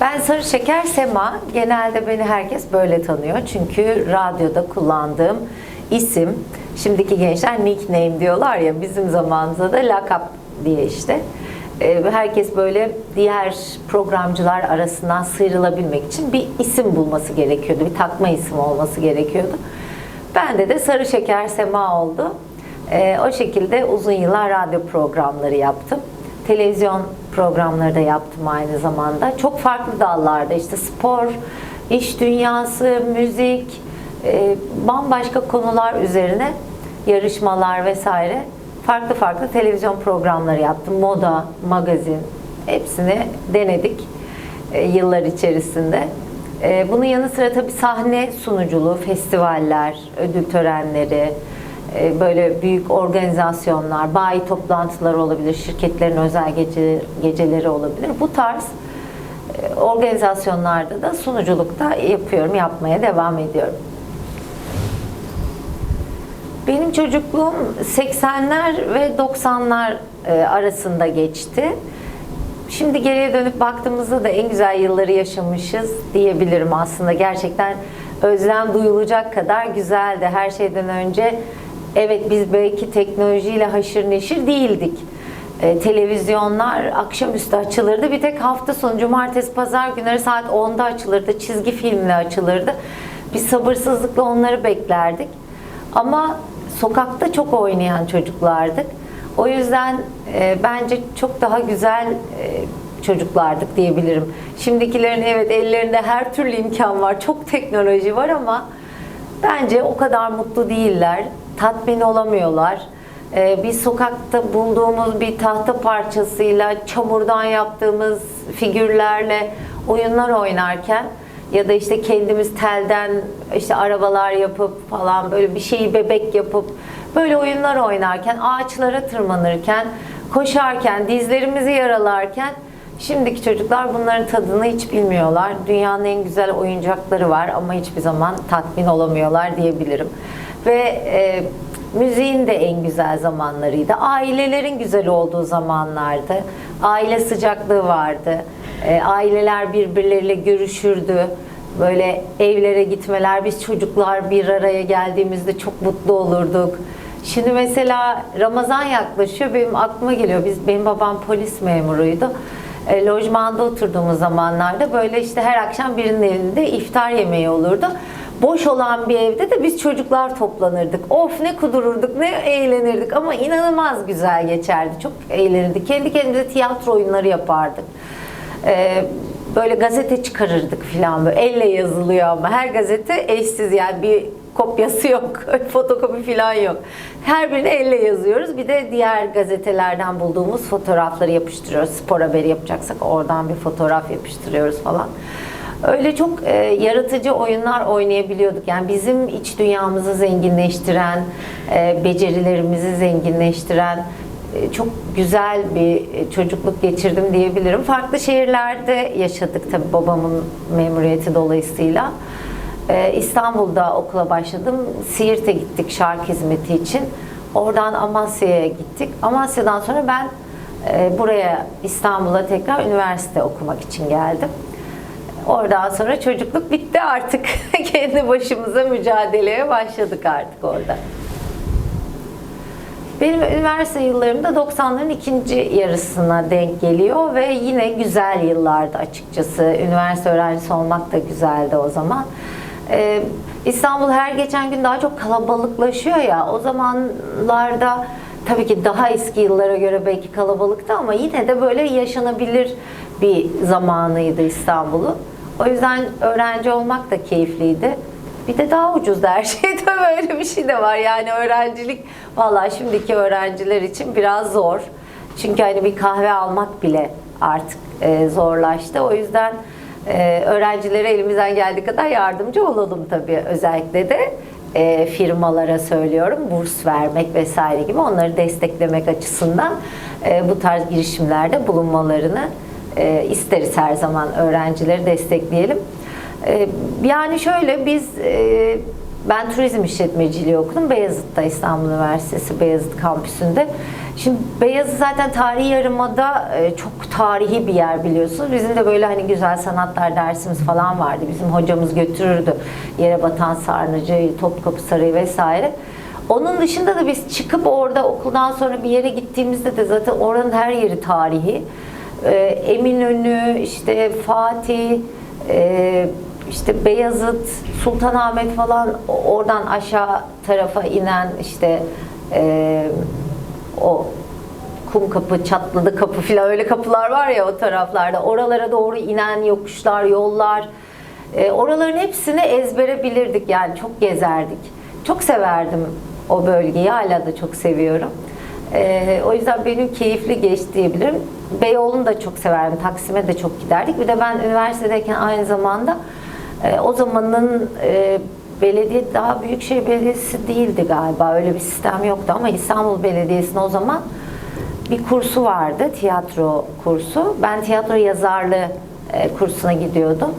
Ben Sarı Şeker Sema. Genelde beni herkes böyle tanıyor. Çünkü radyoda kullandığım isim, şimdiki gençler nickname diyorlar ya, bizim zamanımızda da lakap diye işte. Ee, Herkes böyle diğer programcılar arasından sıyrılabilmek için bir isim bulması gerekiyordu. Bir takma isim olması gerekiyordu. Bende de Sarı Şeker Sema oldu. Ee, o şekilde uzun yıllar radyo programları yaptım. Televizyon programları da yaptım aynı zamanda. Çok farklı dallarda işte spor, iş dünyası, müzik, e, bambaşka konular üzerine yarışmalar vesaire farklı farklı televizyon programları yaptım. Moda, magazin hepsini denedik e, yıllar içerisinde. E, bunun yanı sıra tabii sahne sunuculuğu, festivaller, ödül törenleri, böyle büyük organizasyonlar, bayi toplantıları olabilir, şirketlerin özel gece, geceleri olabilir. Bu tarz e, organizasyonlarda da sunuculukta yapıyorum, yapmaya devam ediyorum. Benim çocukluğum 80'ler ve 90'lar e, arasında geçti. Şimdi geriye dönüp baktığımızda da en güzel yılları yaşamışız diyebilirim aslında. Gerçekten özlem duyulacak kadar güzeldi. Her şeyden önce evet biz belki teknolojiyle haşır neşir değildik. E, televizyonlar akşamüstü açılırdı. Bir tek hafta sonu cumartesi pazar günleri saat 10'da açılırdı. Çizgi filmle açılırdı. Biz sabırsızlıkla onları beklerdik. Ama sokakta çok oynayan çocuklardık. O yüzden e, bence çok daha güzel e, çocuklardık diyebilirim. Şimdikilerin evet ellerinde her türlü imkan var, çok teknoloji var ama bence o kadar mutlu değiller, tatmin olamıyorlar. E, bir sokakta bulduğumuz bir tahta parçasıyla, çamurdan yaptığımız figürlerle oyunlar oynarken ya da işte kendimiz telden işte arabalar yapıp falan böyle bir şeyi bebek yapıp böyle oyunlar oynarken, ağaçlara tırmanırken, koşarken, dizlerimizi yaralarken şimdiki çocuklar bunların tadını hiç bilmiyorlar. Dünyanın en güzel oyuncakları var ama hiçbir zaman tatmin olamıyorlar diyebilirim. Ve e, müziğin de en güzel zamanlarıydı. Ailelerin güzel olduğu zamanlardı. Aile sıcaklığı vardı. E, aileler birbirleriyle görüşürdü. Böyle evlere gitmeler, biz çocuklar bir araya geldiğimizde çok mutlu olurduk. Şimdi mesela Ramazan yaklaşıyor, benim aklıma geliyor. Biz benim babam polis memuruydu. E, lojmanda oturduğumuz zamanlarda böyle işte her akşam birinin evinde iftar yemeği olurdu. Boş olan bir evde de biz çocuklar toplanırdık. Of ne kudururduk, ne eğlenirdik ama inanılmaz güzel geçerdi. Çok eğlenirdik. Kendi kendimize tiyatro oyunları yapardık. Ee, böyle gazete çıkarırdık filan böyle elle yazılıyor ama her gazete eşsiz yani bir kopyası yok, fotokopi filan yok. Her birini elle yazıyoruz. Bir de diğer gazetelerden bulduğumuz fotoğrafları yapıştırıyoruz. Spor haberi yapacaksak oradan bir fotoğraf yapıştırıyoruz falan. Öyle çok e, yaratıcı oyunlar oynayabiliyorduk. Yani bizim iç dünyamızı zenginleştiren, e, becerilerimizi zenginleştiren e, çok güzel bir e, çocukluk geçirdim diyebilirim. Farklı şehirlerde yaşadık tabii babamın memuriyeti dolayısıyla. E, İstanbul'da okula başladım. Siirt'e gittik şark hizmeti için. Oradan Amasya'ya gittik. Amasya'dan sonra ben e, buraya İstanbul'a tekrar üniversite okumak için geldim. Oradan sonra çocukluk bitti artık. Kendi başımıza mücadeleye başladık artık orada. Benim üniversite yıllarım da 90'ların ikinci yarısına denk geliyor ve yine güzel yıllardı açıkçası. Üniversite öğrencisi olmak da güzeldi o zaman. Ee, İstanbul her geçen gün daha çok kalabalıklaşıyor ya. O zamanlarda tabii ki daha eski yıllara göre belki kalabalıktı ama yine de böyle yaşanabilir bir zamanıydı İstanbul'un. O yüzden öğrenci olmak da keyifliydi. Bir de daha ucuz her şeyde böyle bir şey de var. Yani öğrencilik vallahi şimdiki öğrenciler için biraz zor. Çünkü hani bir kahve almak bile artık e, zorlaştı. O yüzden e, öğrencilere elimizden geldiği kadar yardımcı olalım tabii. Özellikle de e, firmalara söylüyorum. Burs vermek vesaire gibi onları desteklemek açısından bu tarz girişimlerde bulunmalarını e, isteriz her zaman öğrencileri destekleyelim. Ee, Yani şöyle biz e, ben turizm işletmeciliği okudum Beyazıt'ta İstanbul Üniversitesi Beyazıt kampüsünde. Şimdi Beyazıt zaten tarihi yarımada e, çok tarihi bir yer biliyorsunuz. Bizim de böyle hani güzel sanatlar dersimiz falan vardı. Bizim hocamız götürürdü yere batan sarnıcı, Topkapı Sarayı vesaire. Onun dışında da biz çıkıp orada okuldan sonra bir yere gittiğimizde de zaten oranın her yeri tarihi. E, Eminönü, işte Fatih, e, işte Beyazıt, Sultanahmet falan oradan aşağı tarafa inen işte e, o kum kapı, çatladı kapı filan öyle kapılar var ya o taraflarda. Oralara doğru inen yokuşlar, yollar. E, oraların hepsini ezbere bilirdik yani çok gezerdik. Çok severdim o bölgeyi hala da çok seviyorum. E, o yüzden benim keyifli geçti diyebilirim. Beyoğlu'nu da çok severdim. Taksim'e de çok giderdik. Bir de ben üniversitedeyken aynı zamanda e, o zamanın e, belediye daha büyükşehir belediyesi değildi galiba. Öyle bir sistem yoktu ama İstanbul Belediyesi'nin o zaman bir kursu vardı, tiyatro kursu. Ben tiyatro yazarlığı e, kursuna gidiyordum.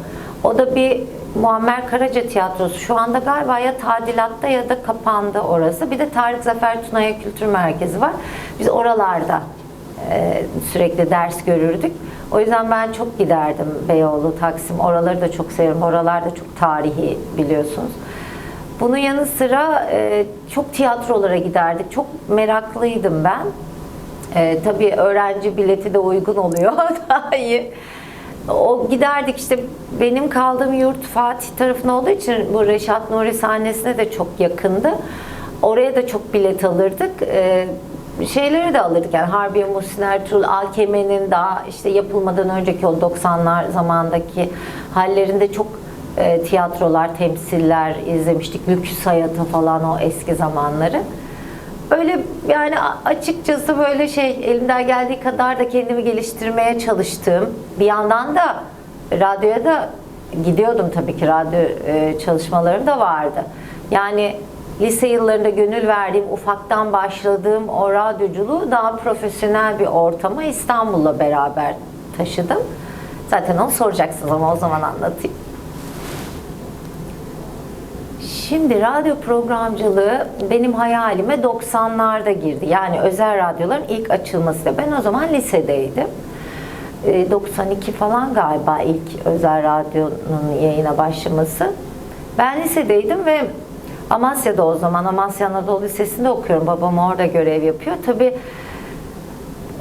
O da bir Muammer Karaca Tiyatrosu. Şu anda galiba ya tadilatta ya da kapandı orası. Bir de Tarık Zafer Tunaya Kültür Merkezi var. Biz oralarda e, sürekli ders görürdük. O yüzden ben çok giderdim Beyoğlu, Taksim. Oraları da çok severim. Oralar da çok tarihi biliyorsunuz. Bunun yanı sıra e, çok tiyatrolara giderdik. Çok meraklıydım ben. E, tabii öğrenci bileti de uygun oluyor. Daha iyi. O giderdik işte benim kaldığım yurt Fatih tarafında olduğu için bu Reşat Nuri sahnesine de çok yakındı. Oraya da çok bilet alırdık. E, şeyleri de alırdık yani Harbiye Muhsin Ertuğrul, AKM'nin daha işte yapılmadan önceki o 90'lar zamandaki hallerinde çok e, tiyatrolar, temsiller izlemiştik. Lüküs hayatı falan o eski zamanları. Öyle yani açıkçası böyle şey elimden geldiği kadar da kendimi geliştirmeye çalıştığım bir yandan da radyoya da gidiyordum tabii ki radyo e, çalışmalarım da vardı. Yani lise yıllarında gönül verdiğim ufaktan başladığım o radyoculuğu daha profesyonel bir ortama İstanbul'la beraber taşıdım. Zaten onu soracaksınız ama o zaman anlatayım. Şimdi radyo programcılığı benim hayalime 90'larda girdi. Yani özel radyoların ilk açılmasıyla. Ben o zaman lisedeydim. 92 falan galiba ilk özel radyonun yayına başlaması. Ben lisedeydim ve Amasya'da o zaman Amasya Anadolu Lisesi'nde okuyorum. Babam orada görev yapıyor. Tabii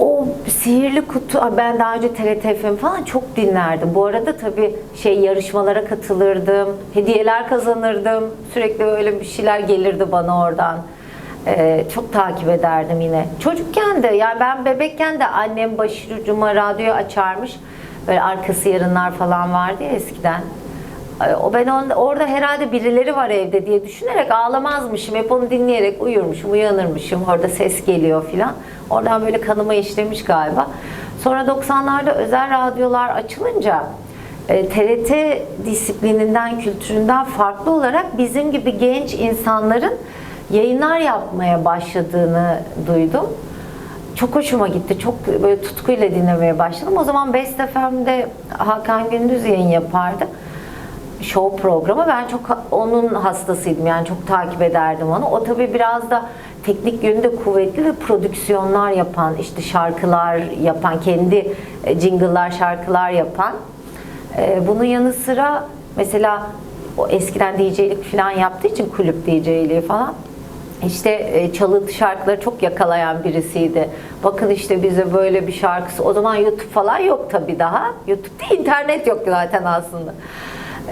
o sihirli kutu, ben daha önce TRT FM falan çok dinlerdim. Bu arada tabii şey yarışmalara katılırdım, hediyeler kazanırdım. Sürekli öyle bir şeyler gelirdi bana oradan. Ee, çok takip ederdim yine. Çocukken de yani ben bebekken de annem başucuma radyo açarmış. Böyle arkası yarınlar falan vardı ya eskiden. O ben on, orada herhalde birileri var evde diye düşünerek ağlamazmışım. Hep onu dinleyerek uyurmuşum, uyanırmışım. Orada ses geliyor filan. Oradan böyle kanıma işlemiş galiba. Sonra 90'larda özel radyolar açılınca e, TRT disiplininden, kültüründen farklı olarak bizim gibi genç insanların yayınlar yapmaya başladığını duydum. Çok hoşuma gitti. Çok böyle tutkuyla dinlemeye başladım. O zaman Best FM'de Hakan Gündüz yayın yapardı show programı. Ben çok onun hastasıydım. Yani çok takip ederdim onu. O tabii biraz da teknik yönünde kuvvetli ve prodüksiyonlar yapan, işte şarkılar yapan, kendi e, jingle'lar, şarkılar yapan. E, Bunun yanı sıra mesela o eskiden DJ'lik falan yaptığı için kulüp DJ'liği falan işte e, çalıntı şarkıları çok yakalayan birisiydi. Bakın işte bize böyle bir şarkısı. O zaman YouTube falan yok tabii daha. YouTube değil, internet yok zaten aslında.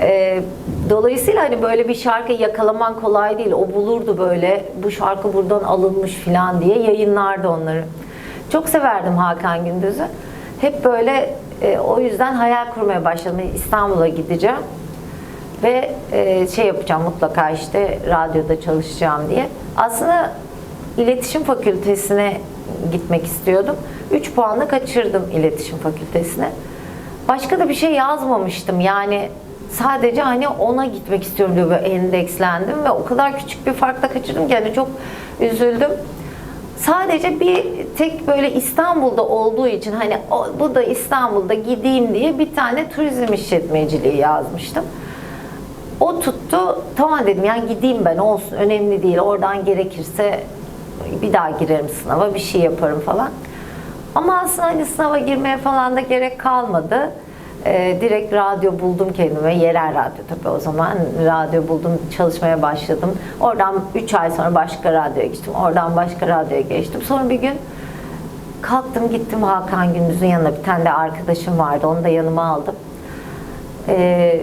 E, dolayısıyla hani böyle bir şarkı yakalaman kolay değil. O bulurdu böyle bu şarkı buradan alınmış falan diye yayınlardı onları. Çok severdim Hakan Gündüz'ü. Hep böyle e, o yüzden hayal kurmaya başladım. İstanbul'a gideceğim ve e, şey yapacağım mutlaka işte radyoda çalışacağım diye. Aslında iletişim fakültesine gitmek istiyordum. 3 puanla kaçırdım iletişim fakültesine. Başka da bir şey yazmamıştım. Yani sadece hani ona gitmek istiyorum diye böyle endekslendim ve o kadar küçük bir farkla kaçırdım ki hani çok üzüldüm. Sadece bir tek böyle İstanbul'da olduğu için hani o, bu da İstanbul'da gideyim diye bir tane turizm işletmeciliği yazmıştım. O tuttu. Tamam dedim yani gideyim ben olsun önemli değil. Oradan gerekirse Bir daha girerim sınava, bir şey yaparım falan. Ama aslında hani sınava girmeye falan da gerek kalmadı. Ee, direkt radyo buldum kendime. Yerel radyo tabii o zaman. Radyo buldum, çalışmaya başladım. Oradan 3 ay sonra başka radyoya geçtim. Oradan başka radyoya geçtim. Sonra bir gün kalktım gittim Hakan Gündüz'ün yanına. Bir tane de arkadaşım vardı. Onu da yanıma aldım. Ee,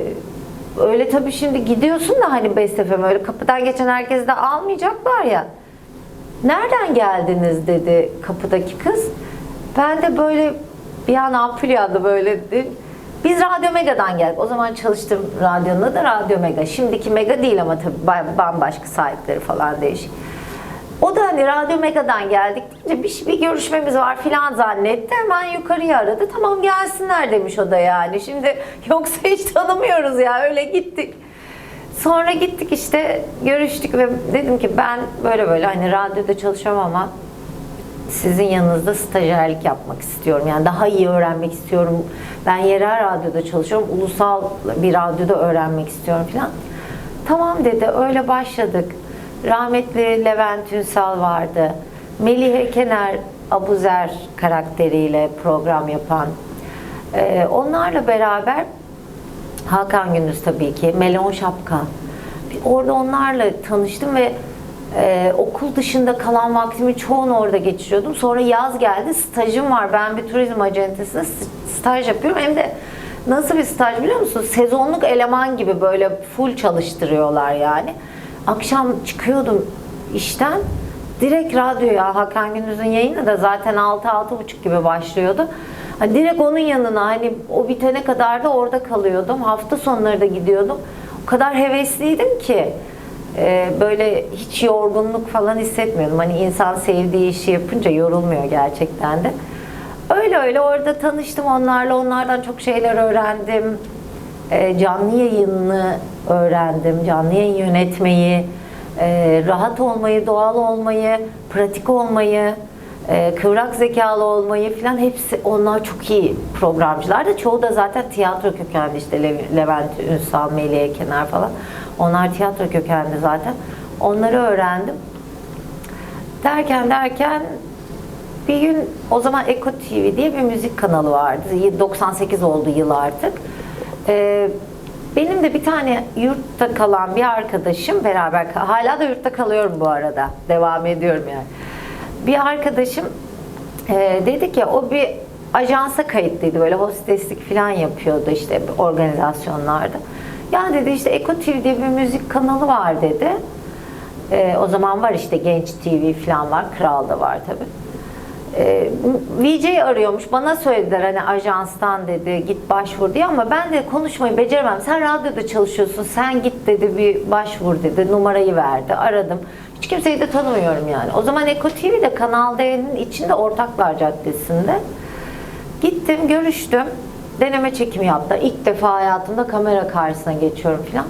öyle tabii şimdi gidiyorsun da hani Best FM öyle kapıdan geçen herkesi de almayacaklar ya. Nereden geldiniz dedi kapıdaki kız. Ben de böyle bir an ampul yandı böyle dedim. Biz Radyo Mega'dan geldik. O zaman çalıştığım radyonun adı Radyo Mega. Şimdiki Mega değil ama tabii ba- bambaşka sahipleri falan değişik. O da hani Radyo Mega'dan geldik deyince bir, bir görüşmemiz var filan zannetti. Hemen yukarıya aradı. Tamam gelsinler demiş o da yani. Şimdi yoksa hiç tanımıyoruz ya öyle gittik. Sonra gittik işte görüştük ve dedim ki ben böyle böyle hani radyoda çalışıyorum ama sizin yanınızda stajyerlik yapmak istiyorum. Yani daha iyi öğrenmek istiyorum. Ben yerel radyoda çalışıyorum. Ulusal bir radyoda öğrenmek istiyorum falan. Tamam dedi. Öyle başladık. Rahmetli Levent Ünsal vardı. Melih Kener Abuzer karakteriyle program yapan. Ee, onlarla beraber Hakan Gündüz tabii ki, Melon Şapka. Orada onlarla tanıştım ve e, okul dışında kalan vaktimi çoğunu orada geçiriyordum. Sonra yaz geldi, stajım var. Ben bir turizm acentesinde staj yapıyorum. Hem de nasıl bir staj biliyor musun? Sezonluk eleman gibi böyle full çalıştırıyorlar yani. Akşam çıkıyordum işten. Direkt radyoya Hakan Gündüz'ün yayını da zaten 6-6.30 gibi başlıyordu. Hani direkt onun yanına hani o bitene kadar da orada kalıyordum. Hafta sonları da gidiyordum. O kadar hevesliydim ki e, böyle hiç yorgunluk falan hissetmiyordum. Hani insan sevdiği işi yapınca yorulmuyor gerçekten de. Öyle öyle orada tanıştım onlarla. Onlardan çok şeyler öğrendim. E, canlı yayını öğrendim. Canlı yayın yönetmeyi, e, rahat olmayı, doğal olmayı, pratik olmayı, e, kıvrak zekalı olmayı falan hepsi onlar çok iyi programcılar da çoğu da zaten tiyatro kökenli işte Le- Levent Ünsal, Melih Kenar falan. Onlar tiyatro kökenli zaten. Onları öğrendim. Derken derken bir gün o zaman Eko TV diye bir müzik kanalı vardı. 98 oldu yıl artık. Ee, benim de bir tane yurtta kalan bir arkadaşım beraber hala da yurtta kalıyorum bu arada. Devam ediyorum yani. Bir arkadaşım e, dedi ki o bir ajansa kayıtlıydı böyle hosteslik falan yapıyordu işte organizasyonlarda. Ya dedi işte Eko TV diye bir müzik kanalı var dedi. E, o zaman var işte Genç TV falan var. Kral da var tabii. E, VJ arıyormuş. Bana söylediler hani ajanstan dedi git başvur diye ama ben de konuşmayı beceremem. Sen radyoda çalışıyorsun. Sen git dedi bir başvur dedi. Numarayı verdi. Aradım. Hiç kimseyi de tanımıyorum yani. O zaman Eko TV de Kanal D'nin içinde Ortaklar Caddesi'nde. Gittim, görüştüm. Deneme çekimi yaptı. İlk defa hayatımda kamera karşısına geçiyorum falan.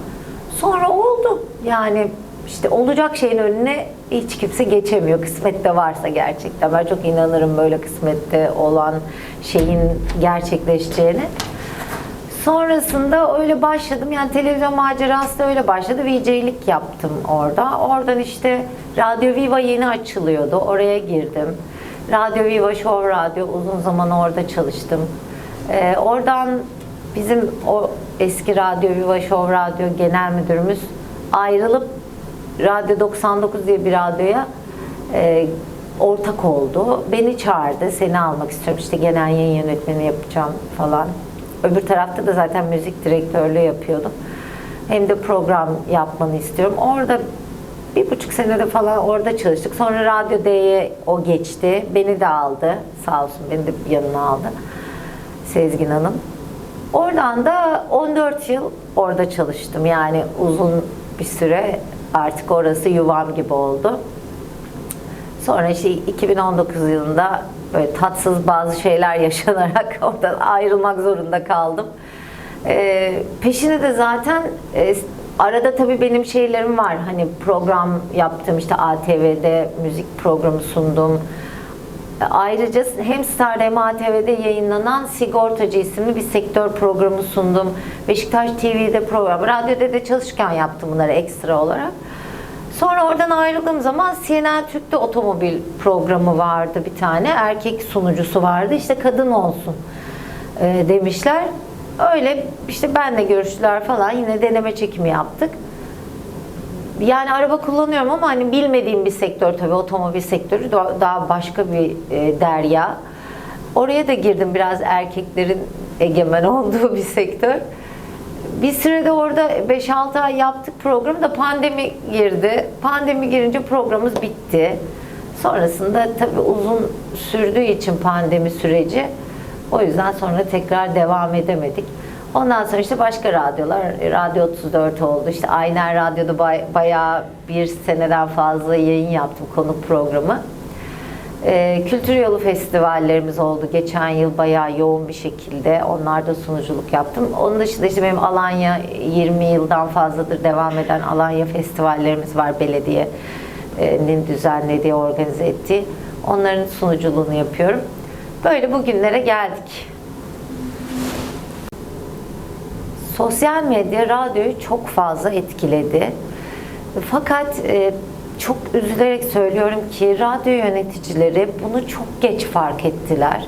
Sonra oldu. Yani işte olacak şeyin önüne hiç kimse geçemiyor. Kısmette varsa gerçekten. Ben çok inanırım böyle kısmette olan şeyin gerçekleşeceğine. Sonrasında öyle başladım. Yani televizyon macerası da öyle başladı. VJ'lik yaptım orada. Oradan işte Radyo Viva yeni açılıyordu. Oraya girdim. Radyo Viva Show Radyo uzun zaman orada çalıştım. Ee, oradan bizim o eski Radyo Viva Show Radyo genel müdürümüz ayrılıp Radyo 99 diye bir radyoya e, ortak oldu. Beni çağırdı. Seni almak istiyorum. İşte genel yayın yönetmeni yapacağım falan. Öbür tarafta da zaten müzik direktörlüğü yapıyordum. Hem de program yapmanı istiyorum. Orada bir buçuk senede falan orada çalıştık. Sonra Radyo D'ye o geçti. Beni de aldı. Sağ olsun beni de yanına aldı. Sezgin Hanım. Oradan da 14 yıl orada çalıştım. Yani uzun bir süre artık orası yuvam gibi oldu. Sonra işte 2019 yılında böyle tatsız bazı şeyler yaşanarak oradan ayrılmak zorunda kaldım. Ee, peşine de zaten e, arada tabii benim şeylerim var. Hani program yaptım işte ATV'de müzik programı sundum. Ayrıca hem hem ATV'de yayınlanan Sigortacı isimli bir sektör programı sundum. Beşiktaş TV'de program, radyoda da çalışırken yaptım bunları ekstra olarak. Sonra oradan ayrıldığım zaman CNN Türk'te otomobil programı vardı bir tane. Erkek sunucusu vardı. İşte kadın olsun e, demişler. Öyle işte benle görüştüler falan. Yine deneme çekimi yaptık. Yani araba kullanıyorum ama hani bilmediğim bir sektör tabii otomobil sektörü daha başka bir e, derya. Oraya da girdim biraz erkeklerin egemen olduğu bir sektör. Bir sürede orada 5-6 ay yaptık programı da pandemi girdi. Pandemi girince programımız bitti. Sonrasında tabii uzun sürdüğü için pandemi süreci o yüzden sonra tekrar devam edemedik. Ondan sonra işte başka radyolar, Radyo 34 oldu. İşte Aynen Radyo'da bay- bayağı bir seneden fazla yayın yaptım konuk programı. Ee, Kültür Yolu festivallerimiz oldu. Geçen yıl bayağı yoğun bir şekilde. Onlarda sunuculuk yaptım. Onun dışında işte benim Alanya 20 yıldan fazladır devam eden Alanya festivallerimiz var belediyenin düzenlediği, organize ettiği. Onların sunuculuğunu yapıyorum. Böyle bugünlere geldik. Sosyal medya radyoyu çok fazla etkiledi. Fakat e, çok üzülerek söylüyorum ki radyo yöneticileri bunu çok geç fark ettiler.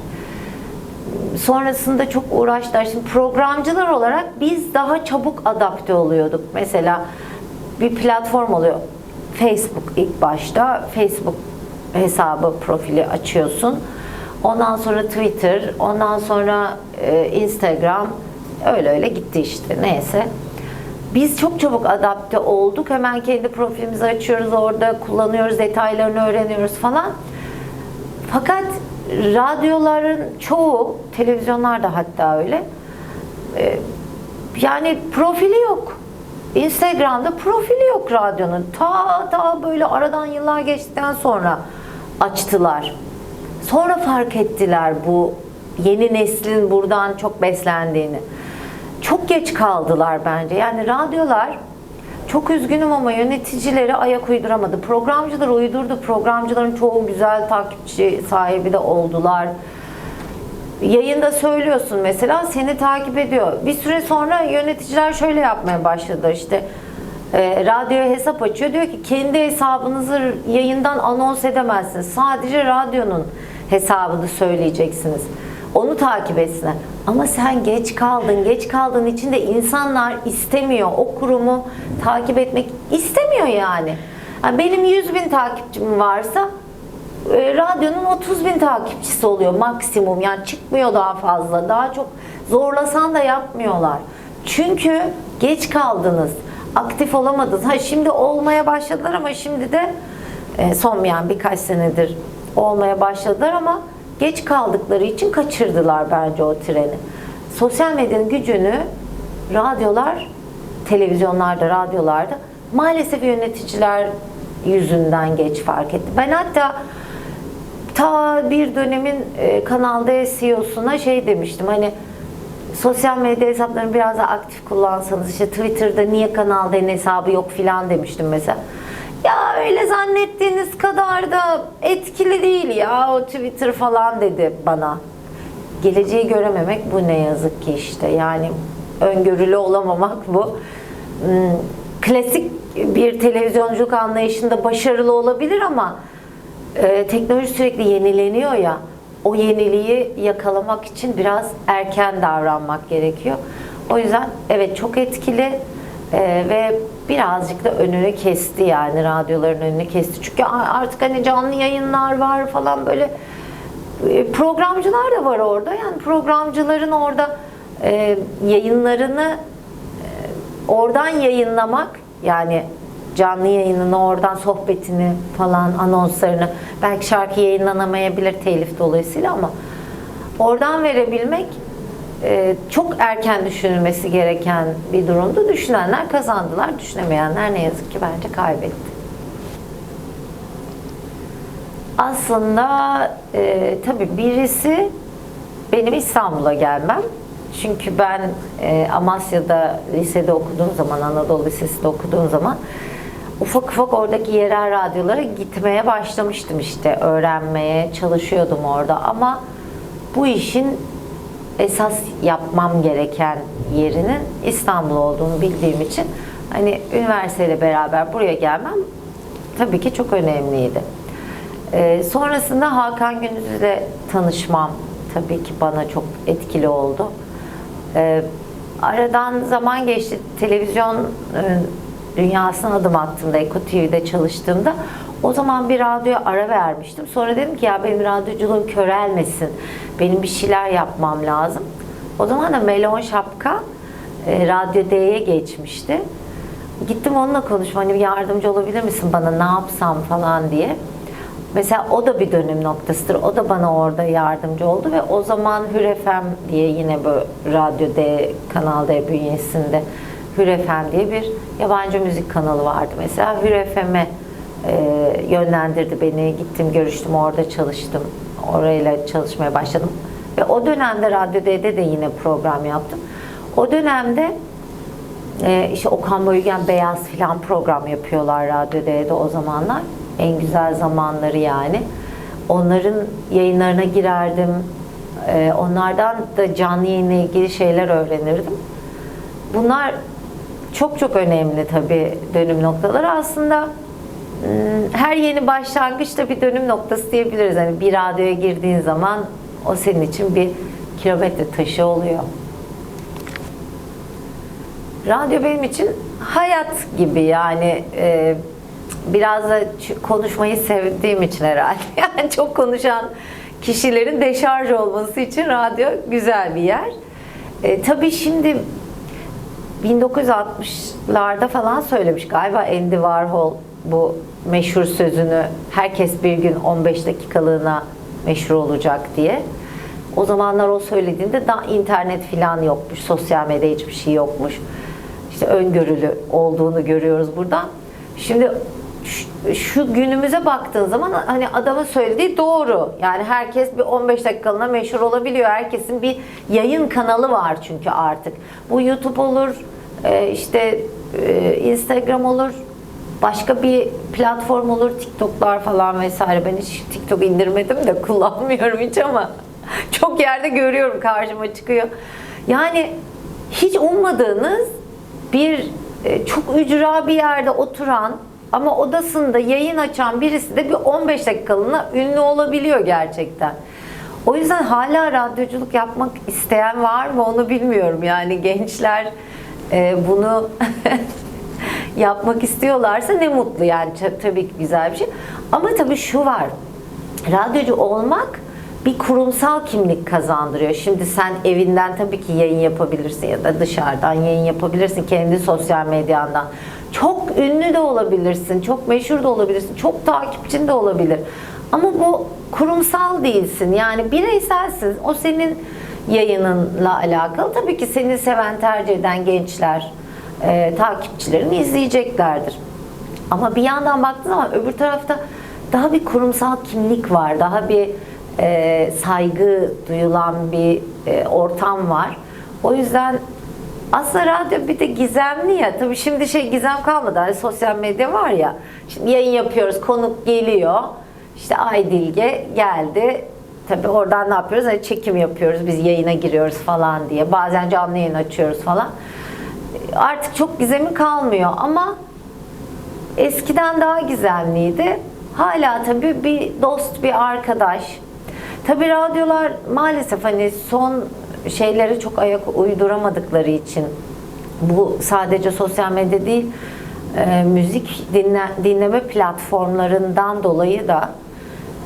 Sonrasında çok uğraştılar. Şimdi programcılar olarak biz daha çabuk adapte oluyorduk. Mesela bir platform oluyor. Facebook ilk başta. Facebook hesabı profili açıyorsun. Ondan sonra Twitter, ondan sonra e, Instagram öyle öyle gitti işte neyse. Biz çok çabuk adapte olduk. Hemen kendi profilimizi açıyoruz orada kullanıyoruz, detaylarını öğreniyoruz falan. Fakat radyoların çoğu, televizyonlar da hatta öyle. e, Yani profili yok. Instagram'da profili yok radyonun. Ta ta böyle aradan yıllar geçtikten sonra açtılar. Sonra fark ettiler bu yeni neslin buradan çok beslendiğini. Geç kaldılar bence. Yani radyolar çok üzgünüm ama yöneticileri ayak uyduramadı. Programcılar uydurdu. Programcıların çoğu güzel takipçi sahibi de oldular. Yayında söylüyorsun mesela seni takip ediyor. Bir süre sonra yöneticiler şöyle yapmaya başladı işte e, radyoya hesap açıyor. Diyor ki kendi hesabınızı yayından anons edemezsiniz. Sadece radyonun hesabını söyleyeceksiniz. Onu takip etsinler. Ama sen geç kaldın. Geç kaldığın için de insanlar istemiyor. O kurumu takip etmek istemiyor yani. Yani benim 100 bin takipçim varsa e, radyonun 30 bin takipçisi oluyor maksimum. Yani çıkmıyor daha fazla. Daha çok zorlasan da yapmıyorlar. Çünkü geç kaldınız. Aktif olamadınız. Ha şimdi olmaya başladılar ama şimdi de e, son yani birkaç senedir olmaya başladılar ama geç kaldıkları için kaçırdılar bence o treni. Sosyal medyanın gücünü radyolar, televizyonlarda, radyolarda maalesef yöneticiler yüzünden geç fark etti. Ben hatta ta bir dönemin e, kanalda CEO'suna şey demiştim hani sosyal medya hesaplarını biraz daha aktif kullansanız işte Twitter'da niye kanal den hesabı yok filan demiştim mesela. Ya öyle zannettiğiniz kadar da etkili değil ya o Twitter falan dedi bana. Geleceği görememek bu ne yazık ki işte yani öngörülü olamamak bu. Hmm, Klasik bir televizyonculuk anlayışında başarılı olabilir ama e, teknoloji sürekli yenileniyor ya o yeniliği yakalamak için biraz erken davranmak gerekiyor. O yüzden evet çok etkili e, ve birazcık da önünü kesti yani radyoların önünü kesti. Çünkü artık hani canlı yayınlar var falan böyle e, programcılar da var orada. Yani programcıların orada e, yayınlarını e, oradan yayınlamak yani canlı yayınını oradan sohbetini falan anonslarını belki şarkı yayınlanamayabilir telif dolayısıyla ama oradan verebilmek e, çok erken düşünülmesi gereken bir durumdu. Düşünenler kazandılar, düşünemeyenler ne yazık ki bence kaybetti. Aslında e, tabii birisi benim İstanbul'a gelmem. Çünkü ben e, Amasya'da lisede okuduğum zaman, Anadolu Lisesi'nde okuduğum zaman ufak ufak oradaki yerel radyolara gitmeye başlamıştım işte. Öğrenmeye çalışıyordum orada ama bu işin esas yapmam gereken yerinin İstanbul olduğunu bildiğim için hani üniversiteyle beraber buraya gelmem tabii ki çok önemliydi. Ee, sonrasında Hakan Gündüz'le tanışmam tabii ki bana çok etkili oldu. Ee, aradan zaman geçti. Televizyon e, dünyasına adım attığımda, Eko TV'de çalıştığımda o zaman bir radyoya ara vermiştim. Sonra dedim ki ya benim radyoculuğum körelmesin. Benim bir şeyler yapmam lazım. O zaman da Melon Şapka e, Radyo D'ye geçmişti. Gittim onunla konuşma hani yardımcı olabilir misin bana ne yapsam falan diye. Mesela o da bir dönüm noktasıdır. O da bana orada yardımcı oldu ve o zaman Hür FM diye yine bu Radyo D, Kanal D bünyesinde Hür FM diye bir yabancı müzik kanalı vardı. Mesela Hür FM'e e, yönlendirdi beni. Gittim, görüştüm, orada çalıştım. Orayla çalışmaya başladım. Ve o dönemde Radyo D'de de yine program yaptım. O dönemde e, işte Okan Bayülgen Beyaz filan program yapıyorlar Radyo D'de o zamanlar. En güzel zamanları yani. Onların yayınlarına girerdim. E, onlardan da canlı yayınla ilgili şeyler öğrenirdim. Bunlar çok çok önemli tabii dönüm noktaları. Aslında her yeni başlangıçta bir dönüm noktası diyebiliriz. Hani bir radyoya girdiğin zaman o senin için bir kilometre taşı oluyor. Radyo benim için hayat gibi yani e, biraz da konuşmayı sevdiğim için herhalde. Yani çok konuşan kişilerin deşarj olması için radyo güzel bir yer. E, tabii şimdi 1960'larda falan söylemiş galiba Andy Warhol bu meşhur sözünü herkes bir gün 15 dakikalığına meşhur olacak diye. O zamanlar o söylediğinde daha internet falan yokmuş, sosyal medya hiçbir şey yokmuş. İşte öngörülü olduğunu görüyoruz buradan. Şimdi şu- şu günümüze baktığın zaman hani adamın söylediği doğru. Yani herkes bir 15 dakikalığına meşhur olabiliyor. Herkesin bir yayın kanalı var çünkü artık. Bu YouTube olur, e, işte e, Instagram olur, başka bir platform olur, TikTok'lar falan vesaire. Ben hiç TikTok indirmedim de kullanmıyorum hiç ama çok yerde görüyorum karşıma çıkıyor. Yani hiç ummadığınız bir e, çok ücra bir yerde oturan ama odasında yayın açan birisi de bir 15 dakikalığına ünlü olabiliyor gerçekten. O yüzden hala radyoculuk yapmak isteyen var mı onu bilmiyorum. Yani gençler e, bunu yapmak istiyorlarsa ne mutlu yani tabii ki güzel bir şey. Ama tabii şu var. Radyocu olmak bir kurumsal kimlik kazandırıyor. Şimdi sen evinden tabii ki yayın yapabilirsin ya da dışarıdan yayın yapabilirsin kendi sosyal medyandan. Çok ünlü de olabilirsin, çok meşhur da olabilirsin, çok takipçin de olabilir. Ama bu kurumsal değilsin. Yani bireyselsin. O senin yayınınla alakalı. Tabii ki seni seven, tercih eden gençler, e, takipçilerin izleyeceklerdir. Ama bir yandan baktığın zaman öbür tarafta daha bir kurumsal kimlik var. Daha bir e, saygı duyulan bir e, ortam var. O yüzden aslında radyo bir de gizemli ya. Tabii şimdi şey gizem kalmadı. Hani sosyal medya var ya. Şimdi yayın yapıyoruz, konuk geliyor. İşte Aydilge geldi. Tabii oradan ne yapıyoruz? Hani çekim yapıyoruz, biz yayına giriyoruz falan diye. Bazen canlı yayın açıyoruz falan. Artık çok gizemi kalmıyor ama eskiden daha gizemliydi. Hala tabii bir dost, bir arkadaş. Tabii radyolar maalesef hani son şeylere çok ayak uyduramadıkları için bu sadece sosyal medya değil, e, müzik dinle, dinleme platformlarından dolayı da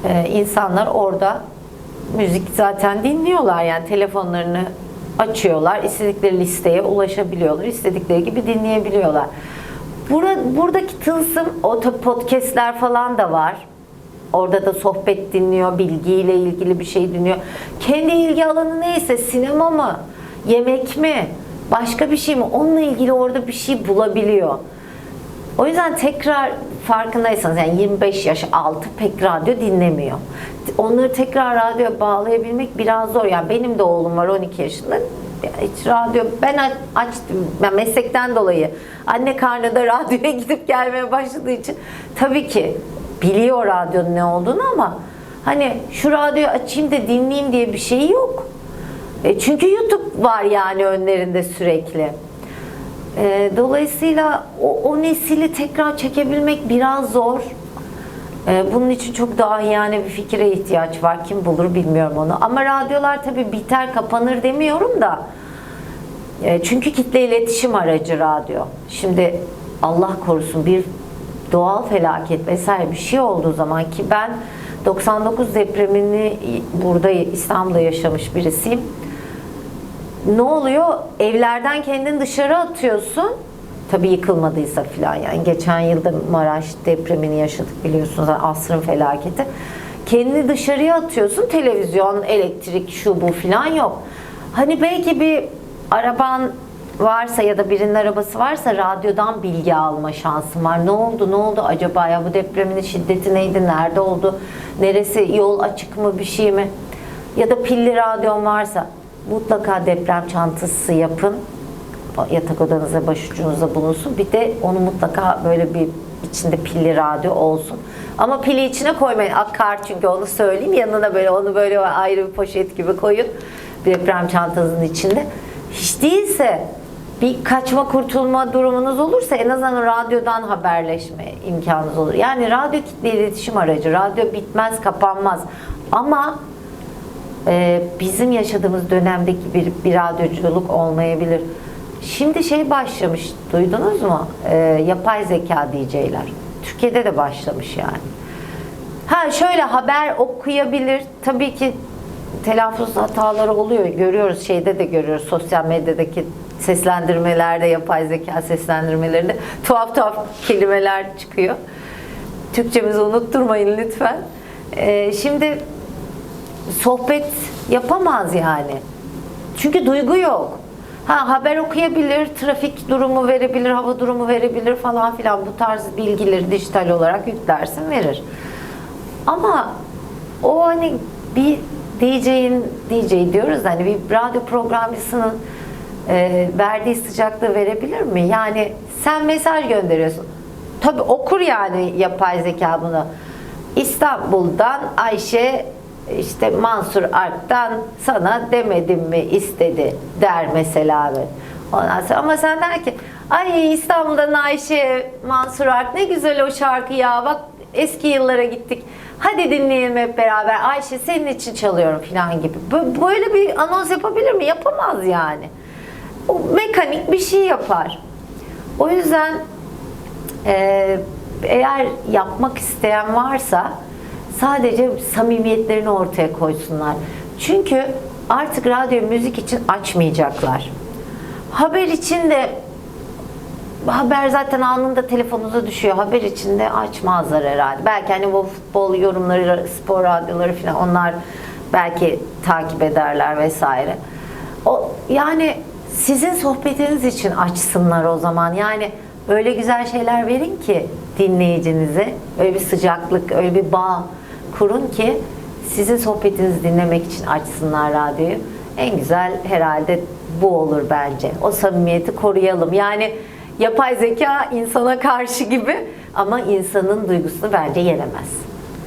e, insanlar orada müzik zaten dinliyorlar yani telefonlarını açıyorlar, istedikleri listeye ulaşabiliyorlar, istedikleri gibi dinleyebiliyorlar. Bura, buradaki tılsım, o podcastler falan da var. Orada da sohbet dinliyor, bilgiyle ilgili bir şey dinliyor. Kendi ilgi alanı neyse, sinema mı, yemek mi, başka bir şey mi, onunla ilgili orada bir şey bulabiliyor. O yüzden tekrar farkındaysanız yani 25 yaş altı pek radyo dinlemiyor. Onları tekrar radyoya bağlayabilmek biraz zor. Yani benim de oğlum var 12 yaşında. Ya Hiç radyo ben aç- açtım ben meslekten dolayı anne karnında radyoya gidip gelmeye başladığı için tabii ki biliyor radyonun ne olduğunu ama hani şu radyoyu açayım da dinleyeyim diye bir şey yok. E çünkü YouTube var yani önlerinde sürekli. E, dolayısıyla o, o nesili tekrar çekebilmek biraz zor. Ee, Bunun için çok dahiyane bir fikire ihtiyaç var. Kim bulur bilmiyorum onu. Ama radyolar tabii biter kapanır demiyorum da. E, Çünkü kitle iletişim aracı radyo. Şimdi Allah korusun bir doğal felaket vesaire bir şey olduğu zaman ki ben 99 depremini burada İstanbul'da yaşamış birisiyim. Ne oluyor? Evlerden kendini dışarı atıyorsun. Tabii yıkılmadıysa filan yani. Geçen yılda Maraş depremini yaşadık biliyorsunuz. Asrın felaketi. Kendini dışarıya atıyorsun. Televizyon, elektrik, şu bu filan yok. Hani belki bir araban varsa ya da birinin arabası varsa radyodan bilgi alma şansın var. Ne oldu ne oldu acaba ya bu depremin şiddeti neydi nerede oldu neresi yol açık mı bir şey mi ya da pilli radyon varsa mutlaka deprem çantası yapın. Yatak odanıza başucunuzda bulunsun. Bir de onu mutlaka böyle bir içinde pilli radyo olsun. Ama pili içine koymayın. Akar çünkü onu söyleyeyim. Yanına böyle onu böyle ayrı bir poşet gibi koyun. Deprem çantasının içinde. Hiç değilse bir kaçma kurtulma durumunuz olursa en azından radyodan haberleşme imkanınız olur. Yani radyo kitle iletişim aracı. Radyo bitmez, kapanmaz. Ama e, bizim yaşadığımız dönemdeki bir, bir radyoculuk olmayabilir. Şimdi şey başlamış, duydunuz mu? E, yapay zeka DJ'ler. Türkiye'de de başlamış yani. Ha şöyle haber okuyabilir. Tabii ki telaffuz hataları oluyor. Görüyoruz şeyde de görüyoruz. Sosyal medyadaki seslendirmelerde, yapay zeka seslendirmelerinde tuhaf tuhaf kelimeler çıkıyor. Türkçemizi unutturmayın lütfen. Ee, şimdi sohbet yapamaz yani. Çünkü duygu yok. Ha haber okuyabilir, trafik durumu verebilir, hava durumu verebilir falan filan bu tarz bilgileri dijital olarak yüklersin verir. Ama o hani bir DJ'in DJ diyoruz hani bir radyo programcısının e, verdiği sıcaklığı verebilir mi? Yani sen mesaj gönderiyorsun. Tabii okur yani yapay zeka bunu. İstanbul'dan Ayşe işte Mansur Ark'tan sana demedim mi istedi der mesela abi. Ondan sonra ama sen der ki ay İstanbul'dan Ayşe Mansur Ark ne güzel o şarkı ya bak eski yıllara gittik. Hadi dinleyelim hep beraber. Ayşe senin için çalıyorum falan gibi. Bö- Böyle bir anons yapabilir mi? Yapamaz yani. O mekanik bir şey yapar. O yüzden eğer yapmak isteyen varsa sadece samimiyetlerini ortaya koysunlar. Çünkü artık radyo müzik için açmayacaklar. Haber için de haber zaten anında telefonunuza düşüyor. Haber için de açmazlar herhalde. Belki hani bu futbol yorumları, spor radyoları falan onlar belki takip ederler vesaire. O yani sizin sohbetiniz için açsınlar o zaman. Yani öyle güzel şeyler verin ki dinleyicinize. Öyle bir sıcaklık, öyle bir bağ kurun ki sizin sohbetinizi dinlemek için açsınlar radyoyu. En güzel herhalde bu olur bence. O samimiyeti koruyalım. Yani yapay zeka insana karşı gibi ama insanın duygusunu bence yenemez.